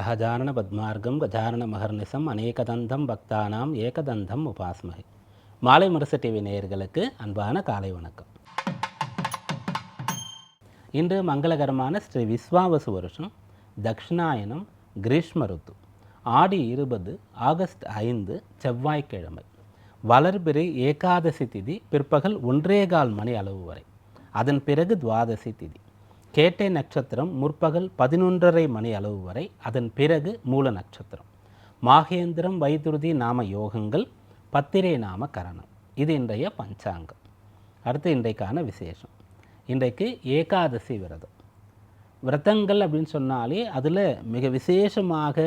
அகஜானன பத்மார்க்கம் கஜானன மகர்நிசம் அநேகதந்தம் பக்தானாம் ஏகதந்தம் உபாஸ்மகை மாலை முரசு டிவி நேயர்களுக்கு அன்பான காலை வணக்கம். இன்று மங்களகரமான ஸ்ரீ விஸ்வாவசு வருஷம் தக்ஷிணாயனம் கிரீஷ்ம ருத்து. ஆடி இருபது ஆகஸ்ட் ஐந்து செவ்வாய்க்கிழமை. வளர்பிறை ஏகாதசி திதி பிற்பகல் ஒன்றே கால் மணி அளவு வரை. அதன் பிறகு துவாதசி திதி. கேட்டை நட்சத்திரம் முற்பகல் பதினொன்றரை மணி அளவு வரை அதன் பிறகு மூல நட்சத்திரம். மாகேந்திரம் வைதுருதி நாம யோகங்கள் பத்திரை நாம கரணம். இது இன்றைய பஞ்சாங்கம். அடுத்து இன்றைக்கான விசேஷம். இன்றைக்கு ஏகாதசி விரதம். விரதங்கள் அப்படின்னு சொன்னாலே அதில் மிக விசேஷமாக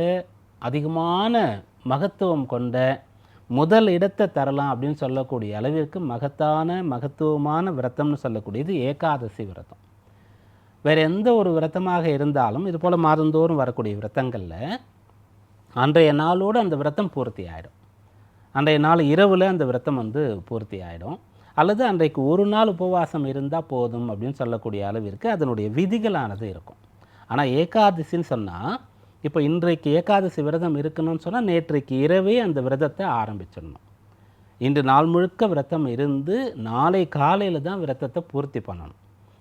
அதிகமான மகத்துவம் கொண்ட முதல் இடத்தை தரலாம் அப்படின்னு சொல்லக்கூடிய அளவிற்கு மகத்தான மகத்துவமான விரதம்னு சொல்லக்கூடியது ஏகாதசி விரதம். வேறு எந்த ஒரு விரதமாக இருந்தாலும் இது போல் மாதந்தோறும் வரக்கூடிய விரதங்களில் அன்றைய நாளோடு அந்த விரதம் பூர்த்தி ஆகிடும் அன்றைய நாள் இரவில் அந்த விரதம் வந்து பூர்த்தி ஆகிடும் அல்லது அன்றைக்கு ஒரு நாள் உபவாசம் இருந்தால் போதும் அப்படின்னு சொல்லக்கூடிய அளவிற்கு அதனுடைய விதிகளானது இருக்கும். ஆனால் ஏகாதசின்னு சொன்னால் இப்போ இன்றைக்கு ஏகாதசி விரதம் இருக்கணும்னு சொன்னால் நேற்றைக்கு இரவே அந்த விரதத்தை ஆரம்பிச்சிடணும். இன்று நாள் முழுக்க விரதம் இருந்து நாளை காலையில் தான் விரதத்தை பூர்த்தி பண்ணணும்.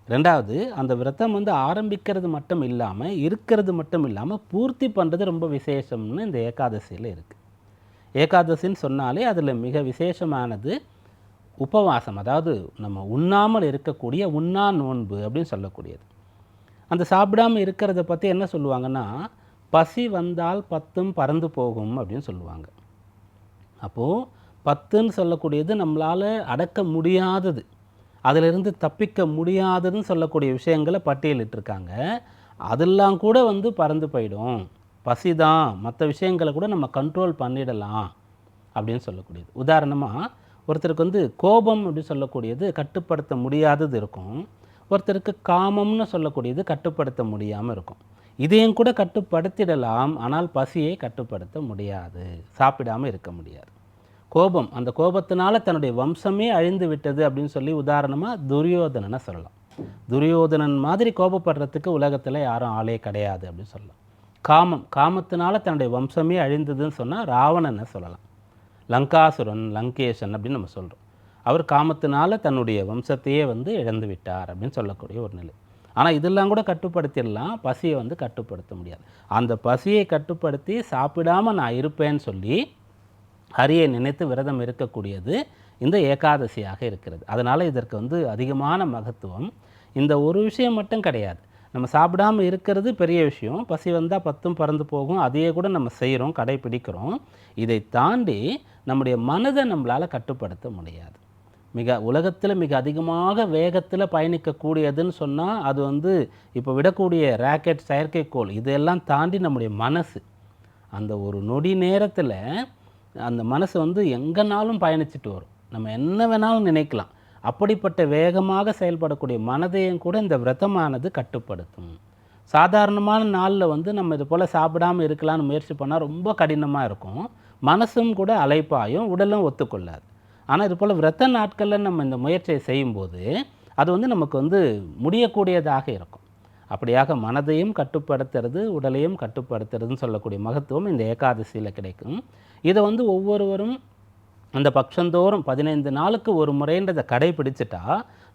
ரெண்டாவது அந்த விரதம் வந்து ஆரம்பிக்கிறது மட்டும் இல்லாமல் இருக்கிறது மட்டும் இல்லாமல் பூர்த்தி பண்ணுறது ரொம்ப விசேஷம்னு இந்த ஏகாதசியில் இருக்குது ஏகாதசின்னு சொன்னாலே அதில் மிக விசேஷமானது உபவாசம் அதாவது நம்ம உண்ணாமல் இருக்கக்கூடிய உண்ணா நோன்பு அப்படின்னு சொல்லக்கூடியது. அந்த சாப்பிடாமல் இருக்கிறத பற்றி என்ன சொல்லுவாங்கன்னா பசி வந்தால் பத்தும் பறந்து போகும் அப்படின்னு சொல்லுவாங்க. அப்போது பத்துன்னு சொல்லக்கூடியது நம்மளால் அடக்க முடியாதது. அதிலிருந்து தப்பிக்க முடியாததுன்னு சொல்லக்கூடிய விஷயங்களை பட்டியலிட்டிருக்காங்க. அதெல்லாம் கூட வந்து பறந்து போயிடும். பசி தான். மற்ற விஷயங்களை கூட நம்ம கண்ட்ரோல் பண்ணிடலாம் அப்படின்னு சொல்லக்கூடியது. உதாரணமாக ஒருத்தருக்கு வந்து கோபம் அப்படின்னு சொல்லக்கூடியது கட்டுப்படுத்த முடியாதது இருக்கும். ஒருத்தருக்கு காமம்னு சொல்லக்கூடியது கட்டுப்படுத்த முடியாமல் இருக்கும். இதையும் கூட கட்டுப்படுத்திடலாம். ஆனால் பசியை கட்டுப்படுத்த முடியாது. சாப்பிடாமல் இருக்க முடியாது. கோபம். அந்த கோபத்தினால தன்னுடைய வம்சமே அழிந்து விட்டது அப்படின்னு சொல்லி உதாரணமாக துரியோதனனை சொல்லலாம். துரியோதனன் மாதிரி கோபப்படுறதுக்கு உலகத்தில் யாரும் ஆளே கிடையாது அப்படின்னு சொல்லலாம். காமம் காமத்தினால தன்னுடைய வம்சமே அழிந்ததுன்னு சொன்னால் ராவணனை சொல்லலாம். லங்காசுரன் லங்கேஷன் அப்படின்னு நம்ம சொல்கிறோம் அவர் காமத்தினால தன்னுடைய வம்சத்தையே வந்து இழந்து விட்டார் அப்படின்னு சொல்லக்கூடிய ஒரு நிலை. ஆனால் இதெல்லாம் கூட கட்டுப்படுத்திடலாம். பசியை வந்து கட்டுப்படுத்த முடியாது. அந்த பசியை கட்டுப்படுத்தி சாப்பிடாம நான் இருப்பேன்னு சொல்லி ஹரியை நினைத்து விரதம் இருக்கக்கூடியது இந்த ஏகாதசியாக இருக்கிறது. அதனால் இதற்கு வந்து அதிகமான மகத்துவம். இந்த ஒரு விஷயம் மட்டும் கிடையாது. நம்ம சாப்பிடாம இருக்கிறது பெரிய விஷயம். பசி வந்தால் பத்தும் பறந்து போகும். அதையே கூட நம்ம செய்கிறோம் கடைப்பிடிக்கிறோம் இதை தாண்டி நம்முடைய மனதை நம்மளால் கட்டுப்படுத்த முடியாது. மிக உலகத்தில் மிக அதிகமாக வேகத்தில் பயணிக்கக்கூடியதுன்னு சொன்னால் அது வந்து இப்போ விடக்கூடிய ராக்கெட் செயற்கைக்கோள். இதெல்லாம் தாண்டி நம்முடைய மனசு. அந்த ஒரு நொடி நேரத்தில் அந்த மனசு வந்து எங்கேனாலும் பயணிச்சுட்டு வரும். நம்ம என்ன வேணாலும் நினைக்கலாம். அப்படிப்பட்ட வேகமாக செயல்படக்கூடிய மனதையும் கூட இந்த விரதமானது கட்டுப்படுத்தும். சாதாரணமான நாளில் வந்து நம்ம இது போல் சாப்பிடாமல் இருக்கலாம்னு முயற்சி பண்ணால் ரொம்ப கடினமாக இருக்கும். மனசும் கூட அலைப்பாயும் உடலும் ஒத்துக்கொள்ளாது. ஆனால் இது போல் விரத நாட்களில் நம்ம இந்த முயற்சியை செய்யும்போது அது வந்து நமக்கு வந்து முடியக்கூடியதாக இருக்கும். அப்படியாக மனதையும் கட்டுப்படுத்துறது உடலையும் கட்டுப்படுத்துறதுன்னு சொல்லக்கூடிய மகத்துவம் இந்த ஏகாதசியில் கிடைக்கும். இதை வந்து ஒவ்வொருவரும் அந்த பட்சந்தோறும் பதினைந்து நாளுக்கு ஒரு முறைன்றதை கடைபிடிச்சிட்டா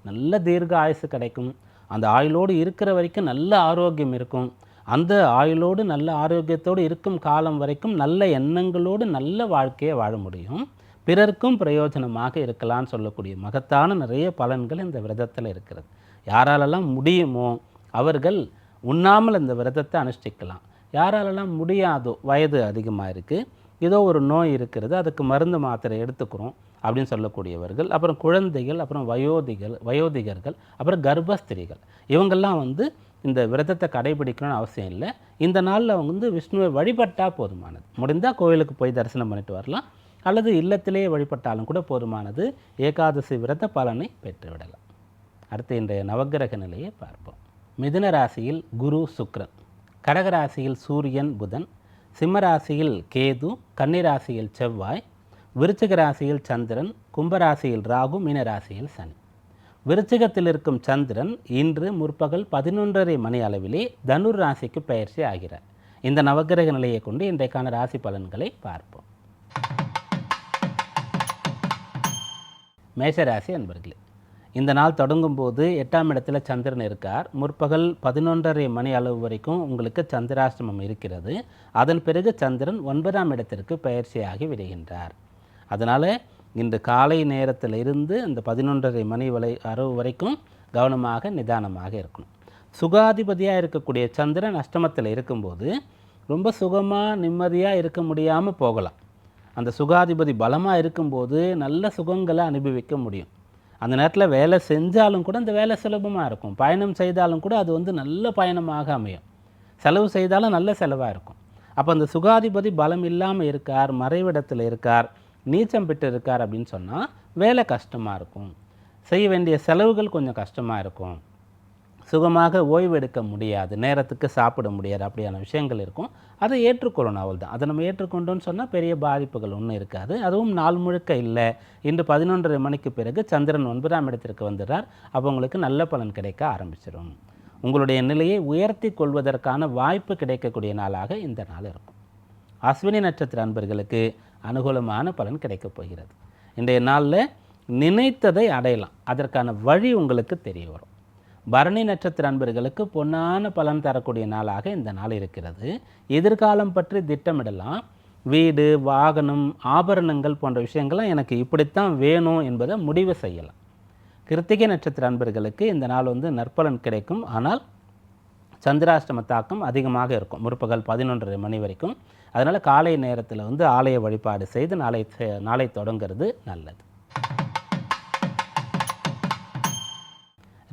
நல்ல தீர்க்க ஆயுசு கிடைக்கும். அந்த ஆயுளோடு இருக்கிற வரைக்கும் நல்ல ஆரோக்கியம் இருக்கும். அந்த ஆயுளோடு நல்ல ஆரோக்கியத்தோடு இருக்கும் காலம் வரைக்கும் நல்ல எண்ணங்களோடு நல்ல வாழ்க்கையை வாழ முடியும். பிறருக்கும் பிரயோஜனமாக இருக்கலாம்னு சொல்லக்கூடிய மகத்தான நிறைய பலன்கள் இந்த விரதத்தில் இருக்கிறது. யாராலெல்லாம் முடியுமோ அவர்கள் உண்ணாமல் இந்த விரதத்தை அனுஷ்டிக்கலாம். யாராலெல்லாம் முடியாதோ வயது அதிகமாக இருக்குது ஏதோ ஒரு நோய் இருக்கிறது அதுக்கு மருந்து மாத்திரை எடுத்துக்கிறோம் அப்படின்னு சொல்லக்கூடியவர்கள் அப்புறம் குழந்தைகள் அப்புறம் வயோதிகள் வயோதிகர்கள் அப்புறம் கர்ப்பஸ்திரிகள். இவங்கெல்லாம் வந்து இந்த விரதத்தை கடைபிடிக்கணும்னு அவசியம் இல்லை. இந்த நாளில் அவங்க வந்து விஷ்ணுவை வழிபட்டால் போதுமானது. முடிந்தால் கோயிலுக்கு போய் தரிசனம் பண்ணிட்டு வரலாம். அல்லது இல்லத்திலேயே வழிபட்டாலும் கூட போதுமானது. ஏகாதசி விரத பலனை பெற்றுவிடலாம். அடுத்து இன்றைய நவக்கிரக நிலையை பார்ப்போம். மிதுன ராசியில் குரு சுக்ரன். கடகராசியில் சூரியன் புதன் சிம்மராசியில் கேது கன்னிராசியில் செவ்வாய் விருச்சிக ராசியில் சந்திரன் கும்பராசியில் ராகு மீனராசியில் சனி. விருச்சிகத்தில் இருக்கும் சந்திரன் இன்று முற்பகல் பதினொன்றரை மணி அளவிலே தனுர் ராசிக்கு பயிற்சி ஆகிறார். இந்த நவக்கிரக நிலையை கொண்டு இன்றைக்கான ராசி பலன்களை பார்ப்போம். மேஷராசி அன்பர்களே இந்த நாள் தொடங்கும் போது எட்டாம் இடத்துல சந்திரன் இருக்கார். முற்பகல் பதினொன்றரை மணி அளவு வரைக்கும் உங்களுக்கு சந்திராஷ்டமம் இருக்கிறது. அதன் பிறகு சந்திரன் ஒன்பதாம் இடத்திற்கு பயிற்சியாகி விடுகின்றார். அதனால் இன்று காலை நேரத்தில் இருந்து இந்த பதினொன்றரை மணி வரை அளவு வரைக்கும் கவனமாக நிதானமாக இருக்கணும். சுகாதிபதியாக இருக்கக்கூடிய சந்திரன் அஷ்டமத்தில் இருக்கும்போது ரொம்ப சுகமாக நிம்மதியாக இருக்க முடியாமல் போகலாம். அந்த சுகாதிபதி பலமாக இருக்கும்போது நல்ல சுகங்களை அனுபவிக்க முடியும். அந்த நேரத்தில் வேலை செஞ்சாலும் கூட அந்த வேலை சுலபமாக இருக்கும். பயணம் செய்தாலும் கூட அது வந்து நல்ல பயணமாக அமையும். செலவு செய்தாலும் நல்ல செலவாக இருக்கும். அப்போ அந்த சுகாதிபதி பலம் இல்லாமல் இருக்கார் மறைவிடத்தில் இருக்கார் நீச்சம் பெற்று இருக்கார் அப்படின்னு சொன்னால் வேலை கஷ்டமாக இருக்கும். செய்ய வேண்டிய செலவுகள் கொஞ்சம் கஷ்டமாக இருக்கும். சுகமாக ஓய்வு எடுக்க முடியாது நேரத்துக்கு சாப்பிட முடியாது அப்படியான விஷயங்கள் இருக்கும். அதை ஏற்றுக்கொள்ளணும் அவள் தான். அதை நம்ம ஏற்றுக்கொண்டோன்னு சொன்னால் பெரிய பாதிப்புகள் ஒன்றும் இருக்காது. அதுவும் நாள் முழுக்க இல்லை. இன்று பதினொன்றரை மணிக்கு பிறகு சந்திரன் ஒன்பதாம் இடத்திற்கு வந்துடுறார். அப்போ உங்களுக்கு நல்ல பலன் கிடைக்க ஆரம்பிச்சிடும். உங்களுடைய நிலையை உயர்த்தி கொள்வதற்கான வாய்ப்பு கிடைக்கக்கூடிய நாளாக இந்த நாள் இருக்கும். அஸ்வினி நட்சத்திர அன்பர்களுக்கு அனுகூலமான பலன் கிடைக்கப் போகிறது. இன்றைய நாளில் நினைத்ததை அடையலாம். அதற்கான வழி உங்களுக்கு தெரிய வரும். பரணி நட்சத்திர அன்பர்களுக்கு பொன்னான பலன் தரக்கூடிய நாளாக இந்த நாள் இருக்கிறது. எதிர்காலம் பற்றி திட்டமிடலாம். வீடு வாகனம் ஆபரணங்கள் போன்ற விஷயங்கள்லாம் எனக்கு இப்படித்தான் வேணும் என்பதை முடிவு செய்யலாம். கிருத்திகை நட்சத்திர அன்பர்களுக்கு இந்த நாள் வந்து நற்பலன் கிடைக்கும். ஆனால் சந்திராஷ்டம தாக்கம் அதிகமாக இருக்கும். முற்பகல் பதினொன்றரை மணி வரைக்கும். அதனால் காலை நேரத்தில் வந்து ஆலய வழிபாடு செய்து நாளை செ- நாளை தொடங்குறது நல்லது.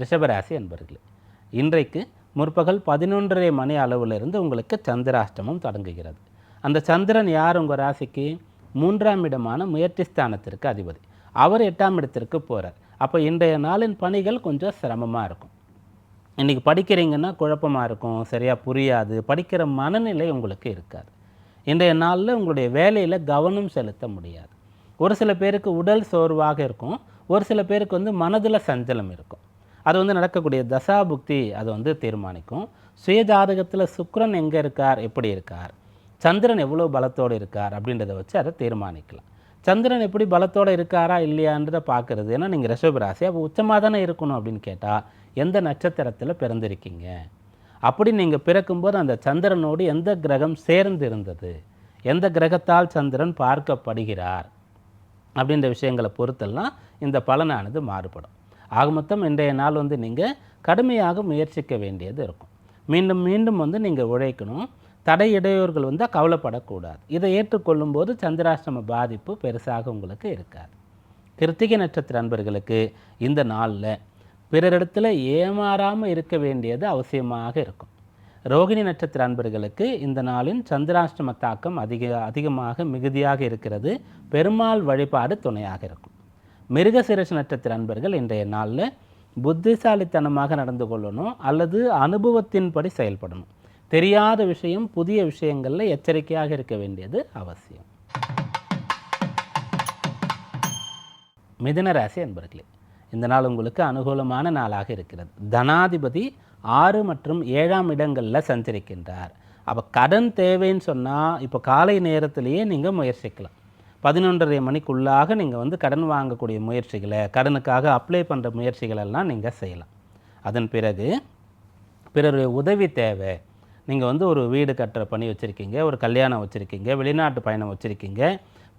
ரிஷபராசி அன்பர்களே இன்றைக்கு முற்பகல் பதினொன்றரை மணி அளவிலிருந்து உங்களுக்கு சந்திராஷ்டமம் தொடங்குகிறது. அந்த சந்திரன் யார்? உங்கள் ராசிக்கு மூன்றாம் இடமான முயற்சி ஸ்தானத்திற்கு அதிபதி. அவர் எட்டாம் இடத்திற்கு போகிறார் அப்போ இன்றைய நாளின் பணிகள் கொஞ்சம் சிரமமாக இருக்கும். இன்றைக்கி படிக்கிறீங்கன்னா குழப்பமாக இருக்கும். சரியாக புரியாது. படிக்கிற மனநிலை உங்களுக்கு இருக்காது. இன்றைய நாளில் உங்களுடைய வேலையில் கவனம் செலுத்த முடியாது. ஒரு சில பேருக்கு உடல் சோர்வாக இருக்கும். ஒரு சில பேருக்கு வந்து மனதில் சஞ்சலம் இருக்கும். அது வந்து நடக்கக்கூடிய தசாபுக்தி அது வந்து தீர்மானிக்கும். சுயஜாதகத்தில் சுக்கரன் எங்கே இருக்கார்? எப்படி இருக்கார்? சந்திரன் எவ்வளோ பலத்தோடு இருக்கார்? அப்படின்றத வச்சு அதை தீர்மானிக்கலாம். சந்திரன் எப்படி பலத்தோடு இருக்காரா? இல்லையான்றதை பார்க்குறது. ஏன்னா நீங்கள் ரிஷபராசி அப்போ உச்சமாக தானே இருக்கணும் அப்படின்னு கேட்டால் எந்த நட்சத்திரத்தில் பிறந்திருக்கீங்க? அப்படி நீங்கள் பிறக்கும்போது அந்த சந்திரனோடு எந்த கிரகம் சேர்ந்து இருந்தது? எந்த கிரகத்தால் சந்திரன் பார்க்கப்படுகிறார்? அப்படின்ற விஷயங்களை பொறுத்தெல்லாம் இந்த பலனானது மாறுபடும். ஆக மொத்தம் இன்றைய நாள் வந்து நீங்கள் கடுமையாக முயற்சிக்க வேண்டியது இருக்கும். மீண்டும் மீண்டும் வந்து நீங்கள் உழைக்கணும். தடை இடையூறுகள் வந்தால் கவலைப்படக்கூடாது. இதை ஏற்றுக்கொள்ளும் போது சந்திராஷ்டம பாதிப்பு பெருசாக உங்களுக்கு இருக்காது. கிருத்திகை நட்சத்திர அன்பர்களுக்கு இந்த நாளில் பிறரிடத்தில் ஏமாறாமல் இருக்க வேண்டியது அவசியமாக இருக்கும். ரோகிணி நட்சத்திர அன்பர்களுக்கு இந்த நாளின் சந்திராஷ்டம தாக்கம் அதிக அதிகமாக மிகுதியாக இருக்கிறது. பெருமாள் வழிபாடு துணையாக இருக்கும். மிருகசிரச நட்சத்திர அன்பர்கள் இன்றைய நாளில் புத்திசாலித்தனமாக நடந்து கொள்ளணும் அல்லது அனுபவத்தின்படி செயல்படணும். தெரியாத விஷயம் புதிய விஷயங்களில் எச்சரிக்கையாக இருக்க வேண்டியது அவசியம். மிதனராசி அன்பர்களே இந்த நாள் உங்களுக்கு அனுகூலமான நாளாக இருக்கிறது. தனாதிபதி ஆறு மற்றும் ஏழாம் இடங்களில் சஞ்சரிக்கின்றார். அப்போ கடன் தேவைன்னு சொன்னால் இப்போ காலை நேரத்திலேயே நீங்கள் முயற்சிக்கலாம். பதினொன்றரை மணிக்குள்ளாக நீங்கள் வந்து கடன் வாங்கக்கூடிய முயற்சிகளை கடனுக்காக அப்ளை பண்ணுற முயற்சிகளெல்லாம் நீங்கள் செய்யலாம். அதன் பிறகு பிறருடைய உதவி தேவை. நீங்கள் வந்து ஒரு வீடு கட்டுற பணி வச்சுருக்கீங்க ஒரு கல்யாணம் வச்சுருக்கீங்க வெளிநாட்டு பயணம் வச்சுருக்கீங்க.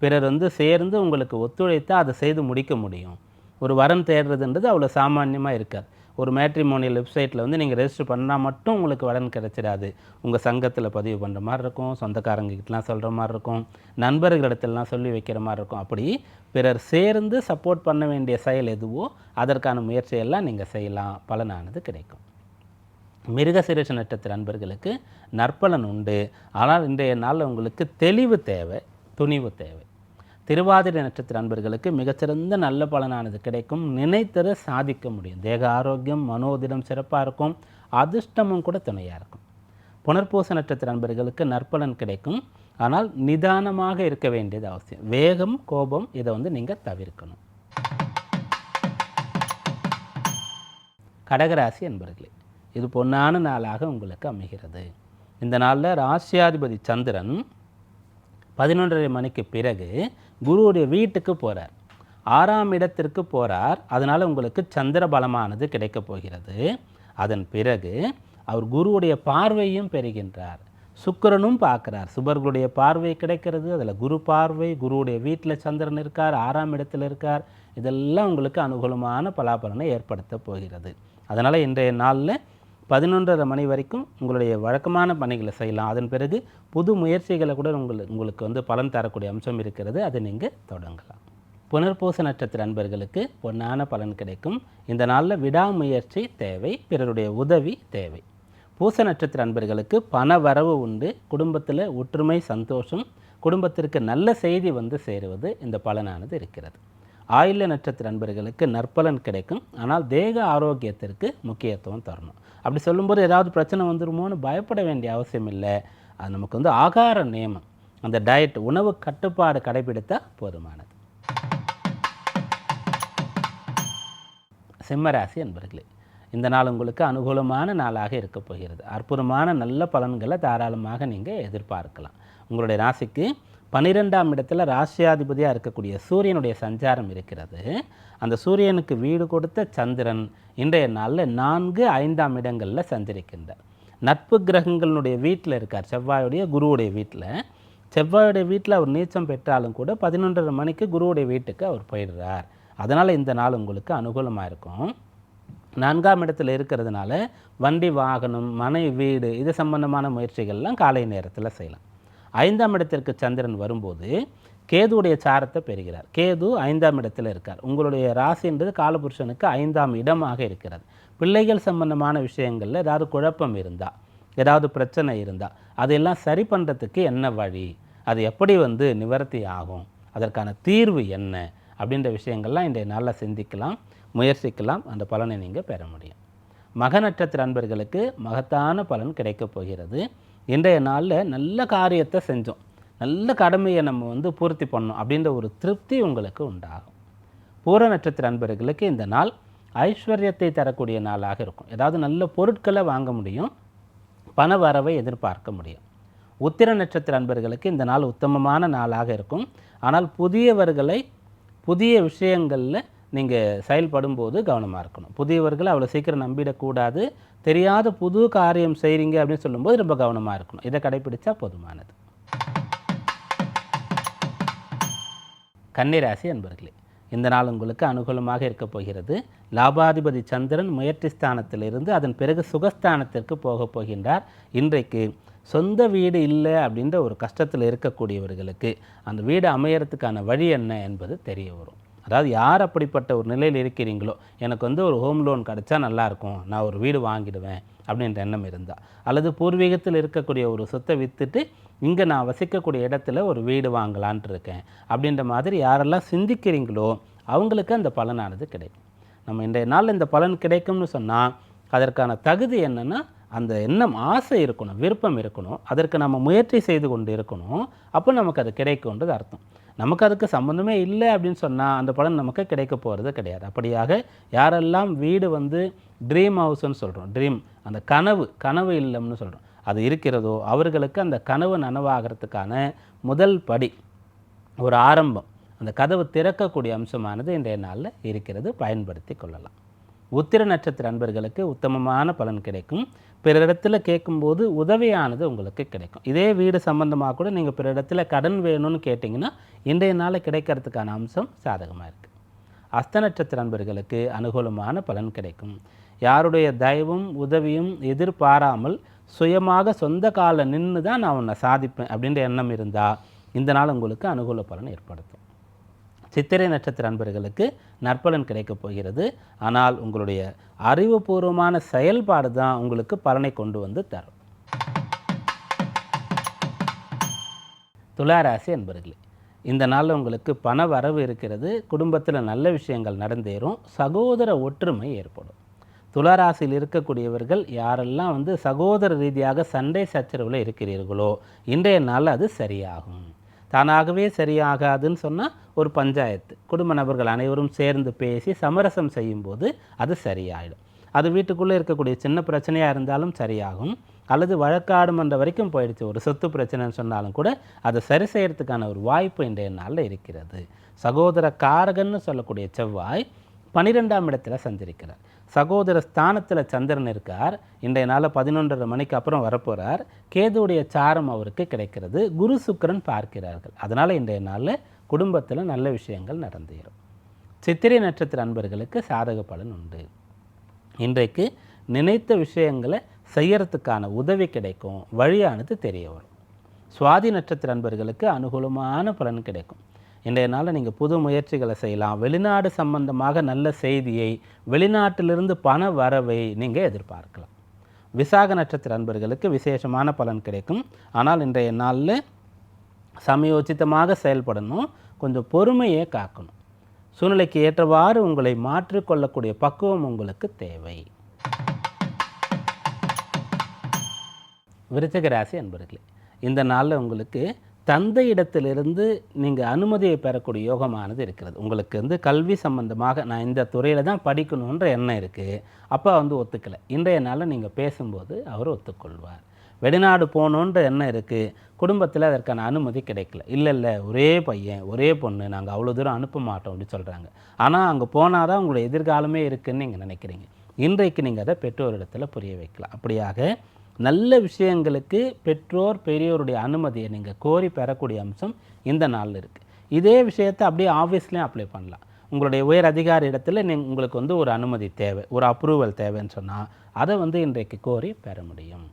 பிறர் வந்து சேர்ந்து உங்களுக்கு ஒத்துழைத்து அதை செய்து முடிக்க முடியும். ஒரு வரம் தேடுறதுன்றது அவ்வளோ சாமானியமாக இருக்காது. ஒரு மேட்ரிமோனியல் வெப்சைட்டில் வந்து நீங்கள் ரெஜிஸ்டர் பண்ணால் மட்டும் உங்களுக்கு வரன் கிடைச்சிடாது. உங்கள் சங்கத்தில் பதிவு பண்ணுற மாதிரி இருக்கும் சொந்தக்காரங்ககிட்டலாம் சொல்கிற மாதிரி இருக்கும் நண்பர்களிடத்துலலாம் சொல்லி வைக்கிற மாதிரி இருக்கும். அப்படி பிறர் சேர்ந்து சப்போர்ட் பண்ண வேண்டிய செயல் எதுவோ அதற்கான முயற்சியெல்லாம் நீங்கள் செய்யலாம். பலனானது கிடைக்கும். மிருகசிரேஷ நட்சத்திர நண்பர்களுக்கு நற்பலன் உண்டு. ஆனால் இன்றைய நாளில் உங்களுக்கு தெளிவு தேவை துணிவு தேவை. திருவாதிரை நட்சத்திர அன்பர்களுக்கு மிகச்சிறந்த நல்ல பலனானது கிடைக்கும். நினைத்தர சாதிக்க முடியும். தேக ஆரோக்கியம் மனோதிடம் சிறப்பாக இருக்கும். அதிர்ஷ்டமும் கூட துணையாக இருக்கும். புனர்பூச நட்சத்திர அன்பர்களுக்கு நற்பலன் கிடைக்கும். ஆனால் நிதானமாக இருக்க வேண்டியது அவசியம். வேகம் கோபம் இதை வந்து நீங்கள் தவிர்க்கணும். கடகராசி அன்பர்களே இது பொன்னான நாளாக உங்களுக்கு அமைகிறது. இந்த நாளில் ராசியாதிபதி சந்திரன் பதினொன்றரை மணிக்கு பிறகு குருவுடைய வீட்டுக்கு போகிறார் ஆறாம் இடத்திற்கு போகிறார் அதனால் உங்களுக்கு சந்திர பலமானது கிடைக்கப் போகிறது. அதன் பிறகு அவர் குருவுடைய பார்வையும் பெறுகின்றார். சுக்கிரனும் பார்க்குறார். சுபர்களுடைய பார்வை கிடைக்கிறது. அதில் குரு பார்வை குருவுடைய வீட்டில் சந்திரன் இருக்கார் ஆறாம் இடத்தில் இருக்கார். இதெல்லாம் உங்களுக்கு அனுகூலமான பலாபலனை ஏற்படுத்த போகிறது. அதனால் இன்றைய நாளில் பதினொன்றரை மணி வரைக்கும் உங்களுடைய வழக்கமான பணிகளை செய்யலாம். அதன் பிறகு புது முயற்சிகளை கூட உங்களுக்கு உங்களுக்கு வந்து பலன் தரக்கூடிய அம்சம் இருக்கிறது. அதை நீங்கள் தொடங்கலாம். புனர்பூச நட்சத்திர அன்பர்களுக்கு பொன்னான பலன் கிடைக்கும். இந்த நாளில் விடாமுயற்சி தேவை பிறருடைய உதவி தேவை. பூச நட்சத்திர அன்பர்களுக்கு பண வரவு உண்டு. குடும்பத்தில் ஒற்றுமை சந்தோஷம் குடும்பத்திற்கு நல்ல செய்தி வந்து சேருவது இந்த பலனானது இருக்கிறது. ஆயுள நட்சத்திர அன்பர்களுக்கு நற்பலன் கிடைக்கும். ஆனால் தேக ஆரோக்கியத்திற்கு முக்கியத்துவம் தரணும். அப்படி சொல்லும்போது ஏதாவது பிரச்சனை வந்துருமோன்னு பயப்பட வேண்டிய அவசியம் இல்லை. அது நமக்கு வந்து ஆகார நியமம். அந்த டயட் உணவு கட்டுப்பாடு கடைபிடித்தால் போதுமானது. சிம்மராசி என்பர்களே இந்த நாள் உங்களுக்கு அனுகூலமான நாளாக இருக்க போகிறது. அற்புதமான நல்ல பலன்களை தாராளமாக நீங்கள் எதிர்பார்க்கலாம். உங்களுடைய ராசிக்கு பன்னிரெண்டாம் இடத்துல ராசியாதிபதியாக இருக்கக்கூடிய சூரியனுடைய சஞ்சாரம் இருக்கிறது. அந்த சூரியனுக்கு வீடு கொடுத்த சந்திரன் இன்றைய நாளில் நான்கு ஐந்தாம் இடங்களில் சஞ்சரிக்கின்றார். நட்பு கிரகங்களுடைய வீட்டில் இருக்கார். செவ்வாயுடைய குருவுடைய வீட்டில் செவ்வாயுடைய வீட்டில் அவர் நீச்சம் பெற்றாலும் கூட பதினொன்றரை மணிக்கு குருவுடைய வீட்டுக்கு அவர் போயிடுறார். அதனால் இந்த நாள் உங்களுக்கு அனுகூலமாக இருக்கும். நான்காம் இடத்துல இருக்கிறதுனால வண்டி வாகனம் மனை வீடு இது சம்பந்தமான முயற்சிகள்லாம் காலை நேரத்தில் செய்யலாம். ஐந்தாம் இடத்திற்கு சந்திரன் வரும்போது கேதுவுடைய சாரத்தை பெறுகிறார். கேது ஐந்தாம் இடத்தில் இருக்கார். உங்களுடைய ராசின்றது காலபுருஷனுக்கு ஐந்தாம் இடமாக இருக்கிறது. பிள்ளைகள் சம்பந்தமான விஷயங்களில் ஏதாவது குழப்பம் இருந்தால் ஏதாவது பிரச்சனை இருந்தால் அதையெல்லாம் சரி பண்ணுறதுக்கு என்ன வழி? அது எப்படி வந்து நிவர்த்தி ஆகும்? அதற்கான தீர்வு என்ன? அப்படின்ற விஷயங்கள்லாம் இன்றைய நாளில் சிந்திக்கலாம் முயற்சிக்கலாம். அந்த பலனை நீங்கள் பெற முடியும். மக நட்சத்திர அன்பர்களுக்கு மகத்தான பலன் கிடைக்கப் போகிறது. இன்றைய நாளில் நல்ல காரியத்தை செஞ்சோம். நல்ல கடமையை நம்ம வந்து பூர்த்தி பண்ணோம் அப்படின்ற ஒரு திருப்தி உங்களுக்கு உண்டாகும். பூர நட்சத்திர அன்பர்களுக்கு இந்த நாள் ஐஸ்வர்யத்தை தரக்கூடிய நாளாக இருக்கும். ஏதாவது நல்ல பொருட்களை வாங்க முடியும் பண வரவை எதிர்பார்க்க முடியும். உத்திர நட்சத்திர அன்பர்களுக்கு இந்த நாள் உத்தமமான நாளாக இருக்கும். ஆனால் புதியவர்களை புதிய விஷயங்களில் நீங்கள் செயல்படும் போது கவனமாக இருக்கணும். புதியவர்களை அவ்வளோ சீக்கிரம் நம்பிடக்கூடாது. தெரியாத புது காரியம் செய்கிறீங்க அப்படின்னு சொல்லும்போது ரொம்ப கவனமாக இருக்கணும். இதை கடைப்பிடிச்சா போதுமானது. கன்னிராசி அன்பர்களே இந்த நாள் உங்களுக்கு அனுகூலமாக இருக்கப் போகிறது. லாபாதிபதி சந்திரன் முயற்சி ஸ்தானத்திலிருந்து அதன் பிறகு சுகஸ்தானத்திற்கு போகப் போகின்றார். இன்றைக்கு சொந்த வீடு இல்லை அப்படின்ற ஒரு கஷ்டத்தில் இருக்கக்கூடியவர்களுக்கு அந்த வீடு அமையறதுக்கான வழி என்ன என்பது தெரிய வரும். அதாவது யார் அப்படிப்பட்ட ஒரு நிலையில் இருக்கிறீங்களோ எனக்கு வந்து ஒரு ஹோம் லோன் கிடச்சா நல்லாயிருக்கும் நான் ஒரு வீடு வாங்கிடுவேன் அப்படின்ற எண்ணம் இருந்தால். அல்லது பூர்வீகத்தில் இருக்கக்கூடிய ஒரு சொத்தை விற்றுட்டு இங்கே நான் வசிக்கக்கூடிய இடத்துல ஒரு வீடு வாங்கலான்ட்டு இருக்கேன். அப்படின்ற மாதிரி யாரெல்லாம் சிந்திக்கிறீங்களோ அவங்களுக்கு அந்த பலனானது கிடைக்கும். நம்ம இன்றைய நாள் இந்த பலன் கிடைக்கும்னு சொன்னால் அதற்கான தகுதி என்னென்னா அந்த எண்ணம் ஆசை இருக்கணும் விருப்பம் இருக்கணும் அதற்கு நம்ம முயற்சி செய்து கொண்டு இருக்கணும். அப்போ நமக்கு அது கிடைக்கும்ன்றது அர்த்தம். நமக்கு அதுக்கு சம்மந்தமே இல்லை அப்படின்னு சொன்னால் அந்த பலன் நமக்கு கிடைக்க போகிறது கிடையாது. அப்படியாக யாரெல்லாம் வீடு வந்து ட்ரீம் ஹவுஸ்ன்னு சொல்கிறோம் ட்ரீம் அந்த கனவு கனவு இல்லம்னு சொல்கிறோம் அது இருக்கிறதோ அவர்களுக்கு அந்த கனவு நனவாகிறதுக்கான முதல் படி ஒரு ஆரம்பம். அந்த கதவு திறக்கக்கூடிய அம்சமானது இன்றைய நாளில் இருக்கிறது. பயன்படுத்தி கொள்ளலாம். உத்திர நட்சத்திர அன்பர்களுக்கு உத்தமமான பலன் கிடைக்கும். பிற இடத்துல கேட்கும்போது உதவியானது உங்களுக்கு கிடைக்கும். இதே வீடு சம்பந்தமாக கூட நீங்கள் பிற இடத்துல கடன் வேணும்னு கேட்டிங்கன்னா இன்றைய நாளில் கிடைக்கிறதுக்கான அம்சம் சாதகமாக இருக்குது அஸ்த நட்சத்திர அன்பர்களுக்கு அனுகூலமான பலன் கிடைக்கும். யாருடைய தயவும் உதவியும் எதிர்பாராமல் சுயமாக சொந்த காலில் நின்று தான் நான் உன்னை சாதிப்பேன் அப்படின்ற எண்ணம் இருந்தால் இந்த நாள் உங்களுக்கு அனுகூல பலன் ஏற்படுத்தும். சித்திரை நட்சத்திர அன்பர்களுக்கு நற்பலன் கிடைக்கப் போகிறது. ஆனால் உங்களுடைய அறிவுபூர்வமான செயல்பாடு தான் உங்களுக்கு பலனை கொண்டு வந்து தரும். துளாராசி அன்பர்களே இந்த நாளில் உங்களுக்கு பண வரவு இருக்கிறது. குடும்பத்தில் நல்ல விஷயங்கள் நடந்தேறும். சகோதர ஒற்றுமை ஏற்படும். துளராசியில் இருக்கக்கூடியவர்கள் யாரெல்லாம் வந்து சகோதர ரீதியாக சண்டை சச்சரவில் இருக்கிறீர்களோ இன்றைய நாள் அது சரியாகும். தானாகவே சரியாகாதுன்னு சொன்னால் ஒரு பஞ்சாயத்து. குடும்ப நபர்கள் அனைவரும் சேர்ந்து பேசி சமரசம் செய்யும்போது அது சரியாயிடும். அது வீட்டுக்குள்ளே இருக்கக்கூடிய சின்ன பிரச்சனையாக இருந்தாலும் சரியாகும். அல்லது வழக்காடு மன்ற வரைக்கும் போயிடுச்சு. ஒரு சொத்து பிரச்சனைன்னு சொன்னாலும் கூட அதை சரி செய்கிறதுக்கான ஒரு வாய்ப்பு இன்றைய நாளில் இருக்கிறது. சகோதர காரகன்னு சொல்லக்கூடிய செவ்வாய் பன்னிரெண்டாம் இடத்துல சஞ்சரிக்கிறார். சகோதர ஸ்தானத்தில் சந்திரன் இருக்கார். இன்றைய நாளில் பதினொன்றரை மணிக்கு அப்புறம் வரப்போகிறார் கேதுவுடைய சாரம் அவருக்கு கிடைக்கிறது. குரு சுக்கிரன் பார்க்கிறார்கள். அதனால் இன்றைய நாளில் குடும்பத்தில் நல்ல விஷயங்கள் நடந்தேறும். சித்திரை நட்சத்திர அன்பர்களுக்கு சாதக பலன் உண்டு. இன்றைக்கு நினைத்த விஷயங்களை செய்யறதுக்கான உதவி கிடைக்கும். வழியானது தெரிய வரும். சுவாதி நட்சத்திர அன்பர்களுக்கு அனுகூலமான பலன் கிடைக்கும். இன்றைய நாளில் நீங்கள் புது முயற்சிகளை செய்யலாம். வெளிநாடு சம்பந்தமாக நல்ல செய்தியை வெளிநாட்டிலிருந்து பண வரவை நீங்கள் எதிர்பார்க்கலாம். விசாக நட்சத்திர அன்பர்களுக்கு விசேஷமான பலன் கிடைக்கும். ஆனால் இன்றைய நாளில் சமயோச்சித்தமாக செயல்படணும். கொஞ்சம் பொறுமையே காக்கணும். சூழ்நிலைக்கு ஏற்றவாறு உங்களை மாற்றிக்கொள்ளக்கூடிய பக்குவம் உங்களுக்கு தேவை. விருச்சிக ராசி அன்பர்களே இந்த நாளில் உங்களுக்கு தந்தை இடத்திலிருந்து நீங்கள் அனுமதியை பெறக்கூடிய யோகமானது இருக்கிறது. உங்களுக்கு வந்து கல்வி சம்பந்தமாக நான் இந்த துறையில் தான் படிக்கணுன்ற எண்ணம் இருக்குது அப்பா வந்து ஒத்துக்கலை. இன்றைய நாளில் நீங்கள் பேசும்போது அவர் ஒத்துக்கொள்வார். வெளிநாடு போகணுன்ற எண்ணம் இருக்குது குடும்பத்தில் அதற்கான அனுமதி கிடைக்கல. இல்லை இல்லை ஒரே பையன் ஒரே பொண்ணு நாங்கள் அவ்வளோ தூரம் அனுப்ப மாட்டோம் அப்படின்னு சொல்கிறாங்க ஆனால் அங்கே போனால் தான் உங்களுடைய எதிர்காலமே இருக்குதுன்னு நீங்கள் நினைக்கிறீங்க. இன்றைக்கு நீங்கள் அதை பெற்றோரிடத்தில் புரிய வைக்கலாம். அப்படியாக நல்ல விஷயங்களுக்கு பெற்றோர் பெரியோருடைய அனுமதியை நீங்கள் கோரி பெறக்கூடிய அம்சம் இந்த நாளில் இருக்குது இதே விஷயத்தை அப்படியே ஆஃபீஸ்லேயும் அப்ளை பண்ணலாம். உங்களுடைய உயர் அதிகாரி இடத்துல நீ உங்களுக்கு வந்து ஒரு அனுமதி தேவை ஒரு அப்ரூவல் தேவைன்னு சொன்னால் அதை வந்து இன்றைக்கு கோரி பெற முடியும்.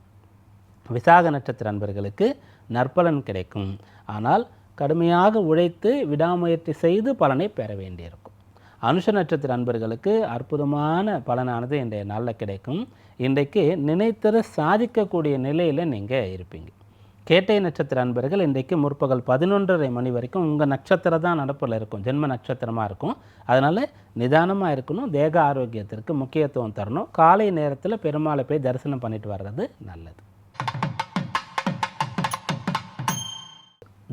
விசாக நட்சத்திர அன்பர்களுக்கு நற்பலன் கிடைக்கும். ஆனால் கடுமையாக உழைத்து விடாமுயற்சி செய்து பலனை பெற வேண்டியிருக்கும். அனுஷ நட்சத்திர அன்பர்களுக்கு அற்புதமான பலனானது இன்றைய நாளில் கிடைக்கும். இன்றைக்கு நினைத்தர சாதிக்கக்கூடிய நிலையில் நீங்கள் இருப்பீங்க. கேட்டை நட்சத்திர அன்பர்கள் இன்றைக்கு முற்பகல் பதினொன்றரை மணி வரைக்கும் உங்கள் நட்சத்திரம் தான் நடப்பில் இருக்கும். ஜென்ம நட்சத்திரமாக இருக்கும். அதனால் நிதானமாக இருக்கணும் தேக ஆரோக்கியத்திற்கு முக்கியத்துவம் தரணும். காலை நேரத்தில் பெருமாளை போய் தரிசனம் பண்ணிட்டு வர்றது நல்லது.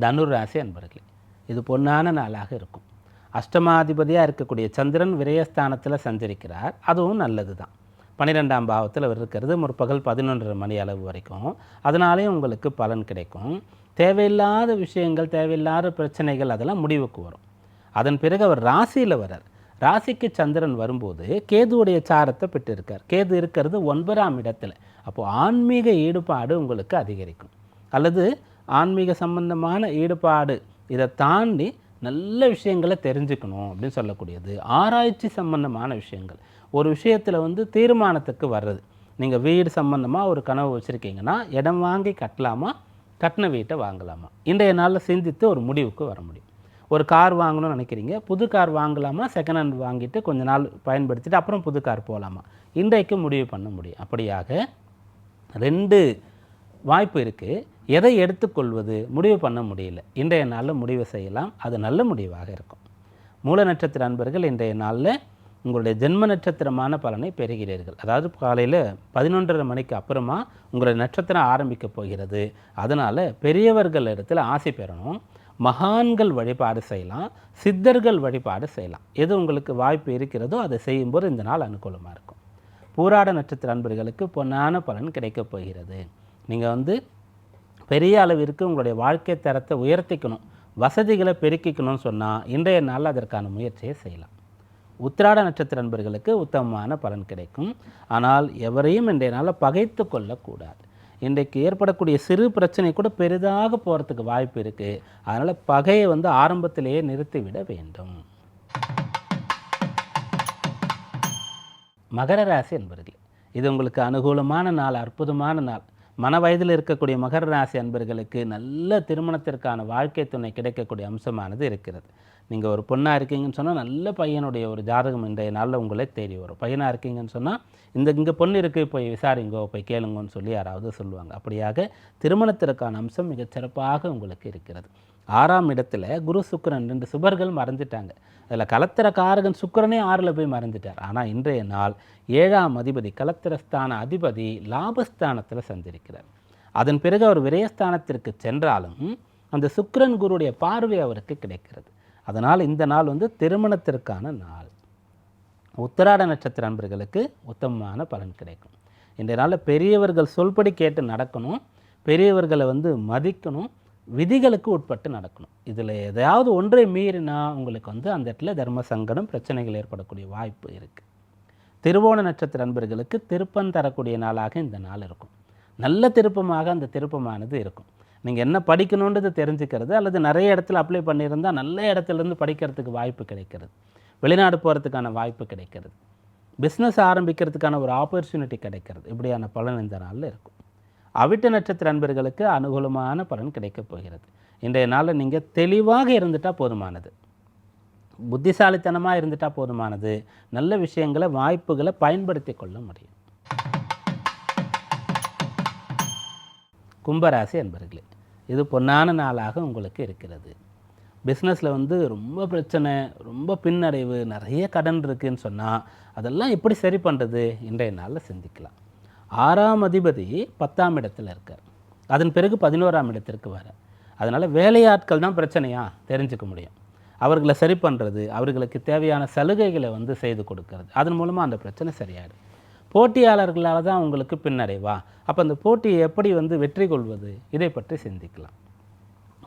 தனுராசி அன்பர்களே இது பொன்னான நாளாக இருக்கும். அஷ்டமாதிபதியாக இருக்கக்கூடிய சந்திரன் விரயஸ்தானத்தில் சஞ்சரிக்கிறார். அதுவும் நல்லது தான் பன்னிரெண்டாம் பாவத்தில் அவர் இருக்கிறது முற்பகல் பதினொன்றரை மணி அளவு வரைக்கும். அதனாலேயும் உங்களுக்கு பலன் கிடைக்கும். தேவையில்லாத விஷயங்கள் தேவையில்லாத பிரச்சனைகள் அதெல்லாம் முடிவுக்கு வரும். அதன் பிறகு அவர் ராசியில் வரார் ராசிக்கு சந்திரன் வரும்போது கேதுவுடைய சாரத்தை பெற்றிருக்கார். கேது இருக்கிறது ஒன்பதாம் இடத்துல. அப்போது ஆன்மீக ஈடுபாடு உங்களுக்கு அதிகரிக்கும். அல்லது ஆன்மீக சம்பந்தமான ஈடுபாடு இதை தாண்டி நல்ல விஷயங்களை தெரிஞ்சுக்கணும் அப்படின்னு சொல்லக்கூடியது. ஆராய்ச்சி சம்பந்தமான விஷயங்கள். ஒரு விஷயத்தில் வந்து தீர்மானத்துக்கு வர்றது. நீங்கள் வீடு சம்பந்தமாக ஒரு கனவு வச்சுருக்கீங்கன்னா இடம் வாங்கி கட்டலாமா? கட்டின வீட்டை வாங்கலாமா? இன்றைய நாளில் சிந்தித்து ஒரு முடிவுக்கு வர முடியும். ஒரு கார் வாங்கணும்னு நினைக்கிறீங்க. புது கார் வாங்கலாமா? செகண்ட் ஹேண்ட் வாங்கிட்டு கொஞ்ச நாள் பயன்படுத்திட்டு அப்புறம் புது கார் போகலாமா இன்றைக்கு முடிவு பண்ண முடியும். அப்படியாக ரெண்டு வாய்ப்பு இருக்குது எதை எடுத்துக்கொள்வது முடிவு பண்ண முடியல. இன்றைய நாளில் முடிவு செய்யலாம். அது நல்ல முடிவாக இருக்கும். மூல நட்சத்திர அன்பர்கள் இன்றைய நாளில் உங்களுடைய ஜென்ம நட்சத்திரமான பலனை பெறுகிறீர்கள். அதாவது காலையில் பதினொன்றரை மணிக்கு அப்புறமா உங்களுடைய நட்சத்திரம் ஆரம்பிக்க போகிறது. அதனால் பெரியவர்கள் இடத்துல ஆசை பெறணும். மகான்கள் வழிபாடு செய்யலாம். சித்தர்கள் வழிபாடு செய்யலாம். எது உங்களுக்கு வாய்ப்பு இருக்கிறதோ அதை செய்யும்போது இந்த நாள் அனுகூலமாக இருக்கும். பூராட நட்சத்திர அன்பர்களுக்கு பொன்னான பலன் கிடைக்கப் போகிறது. நீங்கள் வந்து பெரிய அளவிற்கு உங்களுடைய வாழ்க்கை தரத்தை உயர்த்திக்கணும் வசதிகளை பெருக்கிக்கணும்னு சொன்னால் இன்றைய நாளில் அதற்கான முயற்சியை செய்யலாம். உத்திராட நட்சத்திர நண்பர்களுக்கு உத்தமமான பலன் கிடைக்கும். ஆனால் எவரையும் இன்றைய நாளில் பகைத்து கொள்ளக்கூடாது. இன்றைக்கு ஏற்படக்கூடிய சிறு பிரச்சனை கூட பெரிதாக போகிறதுக்கு வாய்ப்பு இருக்குது அதனால் பகையை வந்து ஆரம்பத்திலேயே நிறுத்திவிட வேண்டும். மகர ராசி என்பர்களே இது உங்களுக்கு அனுகூலமான நாள் அற்புதமான நாள். மன வயதில் இருக்கக்கூடிய மகர ராசி அன்பர்களுக்கு நல்ல திருமணத்திற்கான வாழ்க்கை துணை கிடைக்கக்கூடிய அம்சமானது இருக்கிறது. நீங்கள் ஒரு பொண்ணாக இருக்கீங்கன்னு சொன்னால் நல்ல பையனுடைய ஒரு ஜாதகம் இன்றைய நாளில் உங்களே தேடி வரும். பையனாக இருக்கீங்கன்னு சொன்னால் இந்த இங்கே பொண்ணு இருக்குது போய் விசாரிங்கோ போய் கேளுங்கன்னு சொல்லி யாராவது சொல்லுவாங்க. அப்படியாக திருமணத்திற்கான அம்சம் மிகச்சிறப்பாக உங்களுக்கு இருக்கிறது. ஆறாம் இடத்துல குரு சுக்கரன் ரெண்டு சுபர்கள் மறைஞ்சிட்டாங்க. அதில் கலத்திர காரகன் சுக்கரனே ஆறில் போய் மறைஞ்சிட்டார். ஆனால் இன்றைய நாள் ஏழாம் அதிபதி கலத்திரஸ்தான அதிபதி லாபஸ்தானத்தில் சந்திருக்கிறார் அதன் பிறகு அவர் விரயஸ்தானத்திற்கு சென்றாலும் அந்த சுக்கிரன் குருடைய பார்வை அவருக்கு கிடைக்கிறது. அதனால் இந்த நாள் வந்து திருமணத்திற்கான நாள். உத்தராட நட்சத்திர அன்பர்களுக்கு உத்தமமான பலன் கிடைக்கும். இன்றைய நாளில் பெரியவர்கள் சொல்படி கேட்டு நடக்கணும். பெரியவர்களை வந்து மதிக்கணும். விதிகளுக்கு உட்பட்டு நடக்கணும். இதில் எதையாவது ஒன்றை மீறினா உங்களுக்கு வந்து அந்த இடத்துல தர்ம சங்கடம் பிரச்சனைகள் ஏற்படக்கூடிய வாய்ப்பு இருக்குது திருவோண நட்சத்திர நண்பர்களுக்கு திருப்பம் தரக்கூடிய நாளாக இந்த நாள் இருக்கும். நல்ல திருப்பமாக அந்த திருப்பமானது இருக்கும். நீங்கள் என்ன படிக்கணுன்றது தெரிஞ்சுக்கிறது அல்லது நிறைய இடத்துல அப்ளை பண்ணியிருந்தால் நல்ல இடத்துலேருந்து படிக்கிறதுக்கு வாய்ப்பு கிடைக்கிறது. வெளிநாடு போகிறதுக்கான வாய்ப்பு கிடைக்கிறது. பிஸ்னஸ் ஆரம்பிக்கிறதுக்கான ஒரு ஆப்பர்ச்சுனிட்டி கிடைக்கிறது. இப்படியான பலன் இந்த நாளில் இருக்கும். அவிட்ட நட்சத்திர அன்பர்களுக்கு அனுகூலமான பலன் கிடைக்கப் போகிறது. இன்றைய நாளில் நீங்கள் தெளிவாக இருந்துட்டால் போதுமானது. புத்திசாலித்தனமாக இருந்துட்டால் போதுமானது. நல்ல விஷயங்களை வாய்ப்புகளை பயன்படுத்தி கொள்ள முடியும். கும்பராசி அன்பர்களே இது பொன்னான நாளாக உங்களுக்கு இருக்கிறது. பிஸ்னஸில் வந்து ரொம்ப பிரச்சனை ரொம்ப பின்னடைவு நிறைய கடன் இருக்குதுன்னு சொன்னால் அதெல்லாம் எப்படி சரி பண்ணுறது இன்றைய நாளில் சிந்திக்கலாம். ஆறாம் அதிபதி பத்தாம் இடத்துல இருக்கார். அதன் பிறகு பதினோராம் இடத்திற்கு வர. அதனால் வேலையாட்கள் தான் பிரச்சனையாக தெரிஞ்சுக்க முடியும். அவர்களை சரி பண்ணுறது அவர்களுக்கு தேவையான சலுகைகளை வந்து செய்து கொடுக்கறது. அதன் மூலமாக அந்த பிரச்சனை சரியாயிடும் போட்டியாளர்களால் தான் உங்களுக்கு பின்னடைவா? அப்போ அந்த போட்டியை எப்படி வந்து வெற்றி கொள்வது? இதை பற்றி சிந்திக்கலாம்.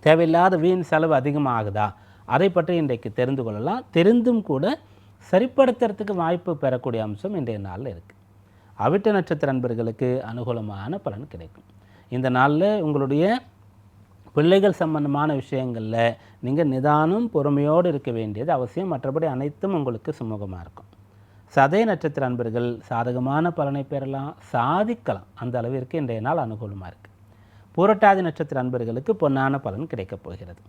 தேவையில்லாத வீண் செலவு அதிகமாகுதா? அதை பற்றி இன்றைக்கு தெரிந்து கொள்ளலாம். தெரிந்தும் கூட சரிப்படுத்துறதுக்கு வாய்ப்பு பெறக்கூடிய அம்சம் இன்றைய நாளில் இருக்குது அவிட்ட நட்சத்திர அன்பர்களுக்கு அனுகூலமான பலன் கிடைக்கும். இந்த நாளில் உங்களுடைய பிள்ளைகள் சம்பந்தமான விஷயங்களில் நீங்கள் நிதானம் பொறுமையோடு இருக்க வேண்டியது அவசியம். மற்றபடி அனைத்தும் உங்களுக்கு சுமூகமாக இருக்கும். சதய நட்சத்திர அன்பர்கள் சாதகமான பலனை பெறலாம் சாதிக்கலாம். அந்த அளவிற்கு இன்றைய நாள் அனுகூலமாக இருக்குது புரட்டாதி நட்சத்திர அன்பர்களுக்கு பொன்னான பலன் கிடைக்கப் போகிறது.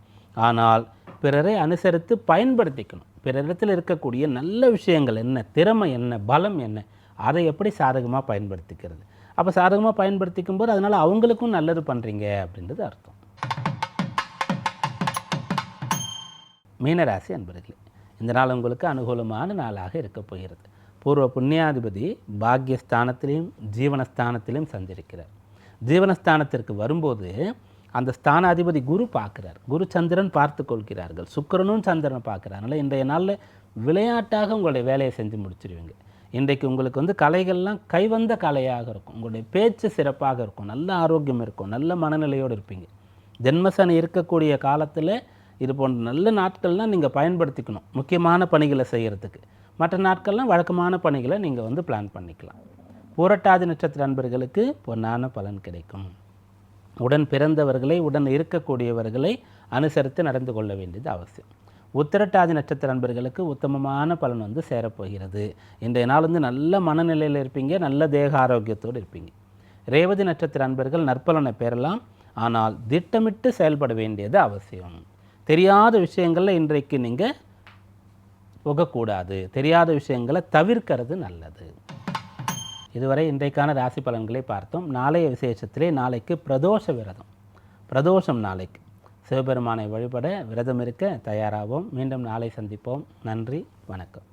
ஆனால் பிறரை அனுசரித்து பயன்படுத்திக்கணும். பிறரிடத்தில் இருக்கக்கூடிய நல்ல விஷயங்கள் என்ன? திறமை என்ன? பலம் என்ன? அதை எப்படி சாதகமாக பயன்படுத்திக்கிறது? அப்போ சாதகமாக பயன்படுத்திக்கும் போது அதனால் அவங்களுக்கும் நல்லது பண்ணுறீங்க அப்படின்றது அர்த்தம். மீனராசி அன்பர்களே இந்த நாள் உங்களுக்கு அனுகூலமான நாளாக இருக்கப் போகிறது. பூர்வ புண்ணியாதிபதி பாக்யஸ்தானத்திலையும் ஜீவனஸ்தானத்திலையும் சஞ்சரிக்கிறார். ஜீவனஸ்தானத்திற்கு வரும்போது அந்த ஸ்தானாதிபதி குரு பார்க்கிறார். குரு சந்திரன் பார்த்து கொள்கிறார்கள். சுக்கிரனும் சந்திரனை பார்க்குறார். அதனால் இன்றைய நாளில் விளையாட்டாக உங்களுடைய வேலையை செஞ்சு முடிச்சிருவீங்க. இன்றைக்கு உங்களுக்கு வந்து கலைகள்லாம் கைவந்த கலையாக இருக்கும். உங்களுடைய பேச்சு சிறப்பாக இருக்கும். நல்ல ஆரோக்கியம் இருக்கும். நல்ல மனநிலையோடு இருப்பீங்க. ஜென்மசனி இருக்கக்கூடிய காலத்தில் இது போன்ற நல்ல நாட்கள்லாம் நீங்கள் பயன்படுத்திக்கணும். முக்கியமான பணிகளை செய்கிறதுக்கு மற்ற நாட்கள்லாம் வழக்கமான பணிகளை நீங்கள் வந்து பிளான் பண்ணிக்கலாம். பூரட்டாதி நட்சத்திர நண்பர்களுக்கு பொன்னான பலன் கிடைக்கும். உடன் பிறந்தவர்களை உடன் இருக்கக்கூடியவர்களை அனுசரித்து நடந்து கொள்ள வேண்டியது அவசியம். உத்திரட்டாதி நட்சத்திர அன்பர்களுக்கு உத்தமமான பலன் வந்து சேரப்போகிறது. இன்றைய நாள் வந்து நல்ல மனநிலையில் இருப்பீங்க நல்ல தேக ஆரோக்கியத்தோடு இருப்பீங்க. ரேவதி நட்சத்திர அன்பர்கள் நற்பலனை பெறலாம் ஆனால் திட்டமிட்டு செயல்பட வேண்டியது அவசியம். தெரியாத விஷயங்களில் இன்றைக்கு நீங்கள் புகக்கூடாது தெரியாத விஷயங்களை தவிர்க்கிறது நல்லது. இதுவரை இன்றைக்கான ராசி பலன்களை பார்த்தோம். நாளைய விசேஷத்திலே நாளைக்கு பிரதோஷ விரதம். பிரதோஷம் நாளைக்கு. சிவபெருமானை வழிபட விரதம் இருக்க தயாராகும் மீண்டும் நாளை சந்திப்போம். நன்றி வணக்கம்.